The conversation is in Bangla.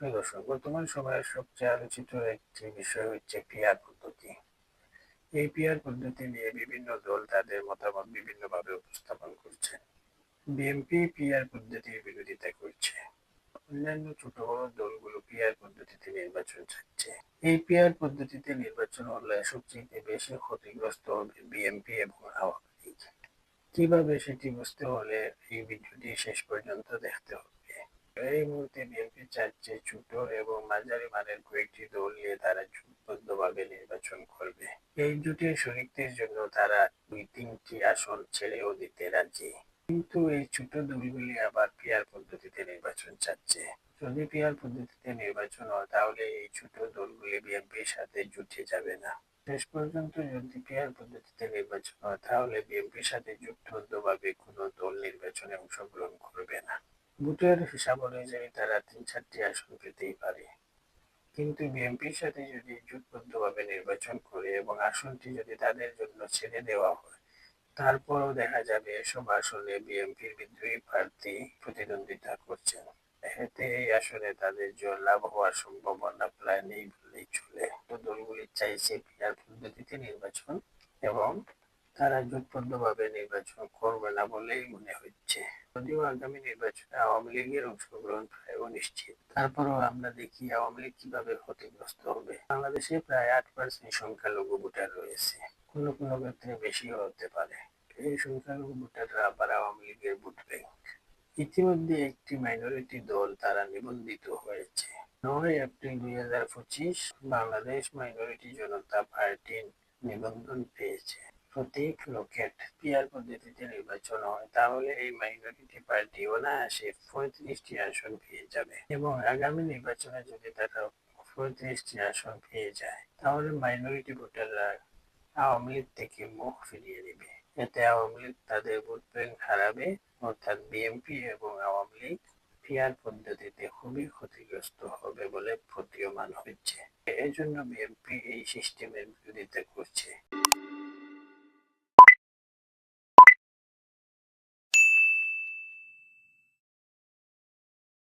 দর্শক, বর্তমান সময়ের সবচেয়ে আলোচিত একটি বিষয় হচ্ছে পিআর পদ্ধতি। এই পিআর পদ্ধতি নিয়ে বিভিন্ন দল তাদের মতামত বিভিন্নভাবে উপস্থাপন করছে। বিএনপি পিআর পদ্ধতির বিরোধিতা করছে। অন্যান্য ছোট বড় দলগুলো পিআর পদ্ধতিতে নির্বাচন চাচ্ছে। এই পিআর পদ্ধতিতে নির্বাচন হলে সবচেয়ে বেশি ক্ষতিগ্রস্ত হবে বিএনপি এবং আওয়ামী লীগ। কীভাবে সেটি বুঝতে হলে এই ভিডিওটি শেষ পর্যন্ত দেখতে হবে। এই মুহূর্তে বিএনপি চাচ্ছে ছোট এবং মাঝারি মানের কয়েকটি দল নিয়ে তারা জোটবদ্ধভাবে নির্বাচন করবে। এই জোটের শরিকদের জন্য তারা দুই তিনটি আসন ছেড়েও দিতে রাজি। কিন্তু এই ছোট দলগুলি আবার পিয়ার পদ্ধতিতে নির্বাচন চাচ্ছে। যদি পিয়ার পদ্ধতিতে নির্বাচন হয়, তাহলে এই ছোট দলগুলি বিএনপির সাথে জুটে যাবে না। শেষ পর্যন্ত যদি পিয়ার পদ্ধতিতে নির্বাচন হয়, তাহলে বিএনপির সাথে জোটবদ্ধভাবে কোনো দল নির্বাচনে অংশগ্রহণ করবে না। ভোটের হিসাব অনুযায়ী তারা তিন চারটি আসন পেতেই পারে। কিন্তু বিএনপির সাথে যদি জোটবদ্ধভাবে নির্বাচন করে এবং আসনটি যদি তাদের জন্য ছেড়ে দেওয়া হয়, তারপরও দেখা যাবে এসব আসনে বিএনপির বিদ্রোহী প্রার্থী প্রতিদ্বন্দ্বিতা করছেন। এতে এই আসনে তাদের জয় লাভ হওয়ার সম্ভাবনা প্রায় নেই বললেই চলে। তো দলগুলি চাইছে পিয়ার পদ্ধতিতে নির্বাচন এবং তারা জোটবদ্ধভাবে নির্বাচন করবে না বলেই মনে হচ্ছে। যদিও আগামী নির্বাচনে আওয়ামী লীগের অংশগ্রহণ প্রায় অনিশ্চিত। তারপরও আমরা দেখি আওয়ামী লীগ কীভাবে ক্ষতিগ্রস্ত হবে। বাংলাদেশে প্রায় আট পার্সেন্ট সংখ্যালঘু ভোটার রয়েছে। কোনো কোনো ক্ষেত্রে বেশিও হতে পারে। এই সংখ্যালঘু ভোটাররা আবার আওয়ামী লীগের ভোট ব্যাংক। ইতিমধ্যে একটি মাইনরিটি দল তারা নিবন্ধিত হয়েছে। নয় এপ্রিল দুই হাজার পঁচিশ বাংলাদেশ মাইনরিটি জনতা পার্টি নিবন্ধন পেয়েছে। প্রতীক রকেট পিয়ার পদ্ধতিতে নির্বাচন হয়, তাহলে এই মাইনরিটি পার্টি অনায়াসে পঁয়ত্রিশটি আসন পেয়ে যাবে। এবং আগামী নির্বাচনে যদি তারা পঁয়ত্রিশটি আসন পেয়ে যায়, তাহলে মাইনরিটি ভোটাররা আওয়ামী লীগ থেকে মুখ ফিরিয়ে নেবে। এতে আওয়ামী লীগ তাদের ভোট ব্যাংক হারাবে, অর্থাৎ বিএনপি এবং আওয়ামী লীগ পিয়ার পদ্ধতিতে খুবই ক্ষতিগ্রস্ত হবে বলে প্রতীয়মান হচ্ছে এজন্য বিএনপি এই সিস্টেমের বিরোধিতা করছে।